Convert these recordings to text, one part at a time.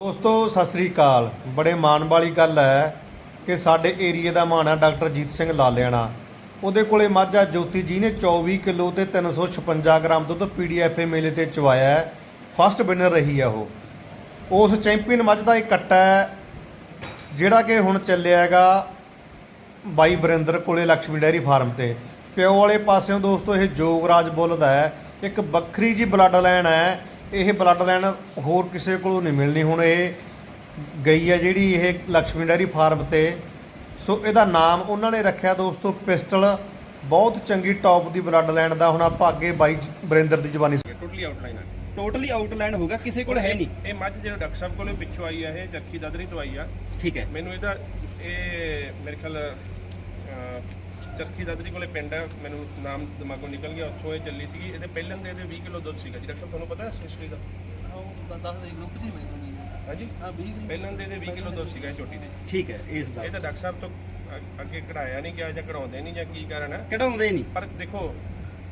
ਦੋਸਤੋ, ਸਤਿ ਸ੍ਰੀ ਅਕਾਲ। ਬੜੇ ਮਾਣ ਵਾਲੀ ਗੱਲ ਹੈ ਕਿ ਸਾਡੇ ਏਰੀਆ ਦਾ ਮਾਣ ਹੈ ਡਾਕਟਰ ਜੀਤ ਸਿੰਘ ਲਾਲਿਆਣਾ। ਉਹਦੇ ਕੋਲੇ ਮਾਝਾ ਜੋਤੀ ਜੀ ਨੇ 24 ਕਿਲੋ ਤੇ 356 ਗ੍ਰਾਮ ਦੁੱਧ ਪੀਡੀਐਫਏ ਮੇਲੇ ਤੇ ਚਵਾਇਆ ਹੈ। ਫਸਟ ਵਿਨਰ ਰਹੀ ਹੈ ਉਹ। ਉਸ ਚੈਂਪੀਅਨ ਮੱਝ ਦਾ ਇਹ ਕੱਟਾ ਹੈ, ਜਿਹੜਾ ਕਿ ਹੁਣ ਚੱਲਿਆ ਹੈਗਾ ਬਾਈ ਬਰਿੰਦਰ ਕੋਲੇ ਲక్ష్ਮੀ ਡੈਰੀ ਫਾਰਮ ਤੇ। ਪਿਓ ਵਾਲੇ ਪਾਸਿਓਂ ਦੋਸਤੋ, ਇਹ ਜੋਗਰਾਜ ਬੁੱਲ ਦਾ ਹੈ। ਇੱਕ ਵੱਖਰੀ ਜੀ ਬਲੱਡ ਲਾਈਨ ਹੈ। ਇਹ ਬਲੱਡ ਲਾਈਨ ਹੋਰ ਕਿਸੇ ਕੋਲੋਂ ਨਹੀਂ ਮਿਲਣੀ। ਹੁਣ ਇਹ ਗਈ ਹੈ ਜਿਹੜੀ ਇਹ ਲక్ష్ਮੀ ਡੈਰੀ ਫਾਰਮ ਤੇ। ਸੋ ਇਹਦਾ ਨਾਮ ਉਹਨਾਂ ਨੇ ਰੱਖਿਆ ਦੋਸਤੋ ਪਿਸਟਲ। ਬਹੁਤ ਚੰਗੀ ਟੌਪ ਦੀ ਬਲੱਡ ਲਾਈਨ ਦਾ। ਹੁਣ ਆਪਾਂ ਅੱਗੇ ਬਾਈ ਬਰਿੰਦਰ ਦੀ ਜ਼ਬਾਨੀ ਟੋਟਲੀ ਆਊਟਲਾਈਨ ਆ। ਟੋਟਲੀ ਆਊਟਲਾਈਨ ਹੋਗਾ ਕਿਸੇ ਕੋਲ ਹੈ ਨਹੀਂ। ਇਹ ਮੱਝ ਜਿਹੜਾ ਡਾਕਟਰ ਸਾਹਿਬ ਕੋਲੋਂ ਪਿੱਛੋਂ ਆਈ ਆ ਇਹ ਜੱਖੀ ਦਾਦਰੀ ਤੋਂ ਆਈ ਆ। ਠੀਕ ਹੈ। ਮੈਨੂੰ ਇਹਦਾ ਇਹ ਮੇਰੇ ਖਿਆਲ ਚਰਖੀ ਦਾਦਰੀ ਕੋਲੇ ਪਿੰਡ ਹੈ ਮੈਨੂੰ ਨਾਮ ਦਿਮਾਗੋਂ ਨਿਕਲ ਗਿਆ ਉੱਥੋਂ ਇਹ ਚੱਲੀ ਸੀਗੀ। ਇਹਦੇ ਪਹਿਲਾਂ ਦੇ ਇਹਦੇ 20 ਕਿਲੋ ਦੁੱਧ ਸੀਗਾ ਜੀ। ਡਾਕਟਰ ਸਾਹਿਬ ਤੁਹਾਨੂੰ ਪਤਾ ਹੈ ਹਿਸਟਰੀ ਦਾ? ਹਾਂਜੀ। ਪਹਿਲਾਂ ਦੇ ਇਹਦੇ 20 ਕਿਲੋ ਦੁੱਧ ਸੀਗਾ ਛੋਟੀ ਦੇ। ਠੀਕ ਹੈ ਇਸ ਦਾ। ਇਹ ਤਾਂ ਡਾਕਟਰ ਸਾਹਿਬ ਤੋਂ ਅੱਗੇ ਕਢਾਇਆ ਨਹੀਂ ਗਿਆ ਜਾਂ ਕਢਾਉਂਦੇ ਨਹੀਂ ਜਾਂ ਕੀ ਕਾਰਨ ਹੈ। ਕਢਾਉਂਦੇ ਨਹੀਂ। ਪਰ ਦੇਖੋ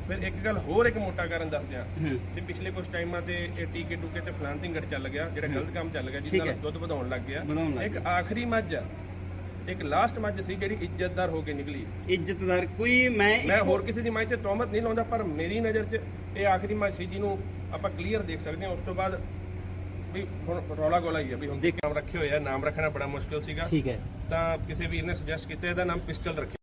ਫਿਰ ਇੱਕ ਗੱਲ ਹੋਰ ਇੱਕ ਮੋਟਾ ਕਾਰਨ ਦੱਸਦੇ ਆ ਹੂੰ। ਤੇ ਪਿਛਲੇ ਕੁਝ ਟਾਈਮਾਂ ਤੇ ਇਹ ਟੀਕੇ ਟੂਕੇ ਤੇ ਫਲਾਂਟਿੰਗ ਚੱਲ ਗਿਆ ਜਿਹੜਾ ਗਲਤ ਕੰਮ ਚੱਲ ਗਿਆ ਜਿਸ ਠੀਕ ਨਾਲ ਹੈ। ਦੁੱਧ ਵਧਾਉਣ ਲੱਗ ਗਿਆ। ਇੱਕ ਆਖਰੀ ਮੱਝ ਆ ਇੱਕ ਲਾਸਟ ਮੱਝ ਸੀ ਜਿਹੜੀ ਇੱਜ਼ਤਦਾਰ ਹੋ ਕੇ ਨਿਕਲੀ। ਇੱਜ਼ਤਦਾਰ ਕੋਈ ਮੈਂ ਮੈਂ ਹੋਰ ਕਿਸੇ ਦੀ ਮੱਝ ਤੇ ਤੋਹਮਤ ਨਹੀਂ ਲਾਉਂਦਾ ਪਰ ਮੇਰੀ ਨਜ਼ਰ 'ਚ ਇਹ ਆਖਰੀ ਮੱਝ ਸੀ ਜਿਹਨੂੰ ਆਪਾਂ ਕਲੀਅਰ ਦੇਖ ਸਕਦੇ ਹਾਂ। ਉਸ ਤੋਂ ਬਾਅਦ ਵੀ ਹੁਣ ਰੌਲਾ ਗੋਲਾ ਹੀ ਆ ਵੀ ਹੁਣ ਦੇਖ- ਨਾਮ ਰੱਖੇ ਹੋਏ ਆ ਨਾਮ ਰੱਖਣਾ ਬੜਾ ਮੁਸ਼ਕਿਲ ਸੀਗਾ। ਠੀਕ ਹੈ। ਤਾਂ ਕਿਸੇ ਵੀਰ ਨੇ ਸੁਜੈਸਟ ਕੀਤਾ ਇਹਦਾ ਨਾਮ ਪਿਸਟਲ ਰੱਖਿਆ।